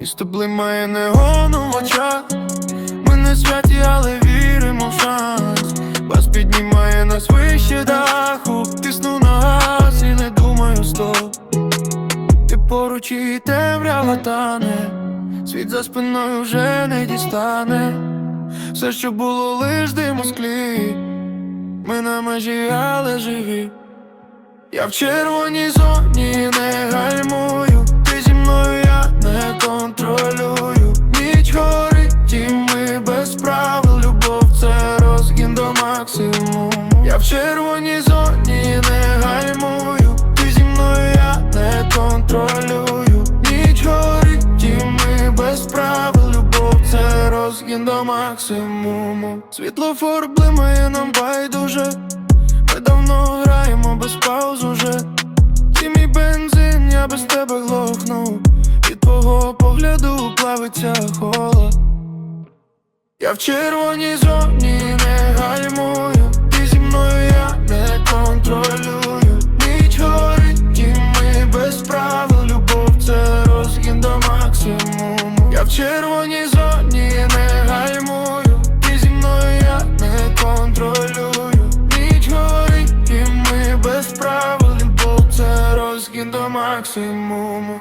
Місто блимає негоном в очах. Ми не святі, але віримо в шанс. Вас піднімає нас вище даху. Тисну на газ і не думаю стоп. Ти поруч і темрява тане. Світ за спиною вже не дістане. Все, що було лиш дим у склі. Ми на межі, але живі. Я в червоній зоні не максимуму Я в червоній зоні не гальмую Ти зі мною я не контролюю. Ніч горить і ми без правил Любов це розгін до максимуму. Світлофор блимає нам байдуже. Ми давно граємо без пауз уже. Ти мій бензин, я без тебе глохну. Від твого погляду плавиться холод. Я в червоній зоні не гальмую червоній зоні не гальмую Ти зі мною я не контролюю. Ніч горить і ми без правил. Бо це розгін до максимуму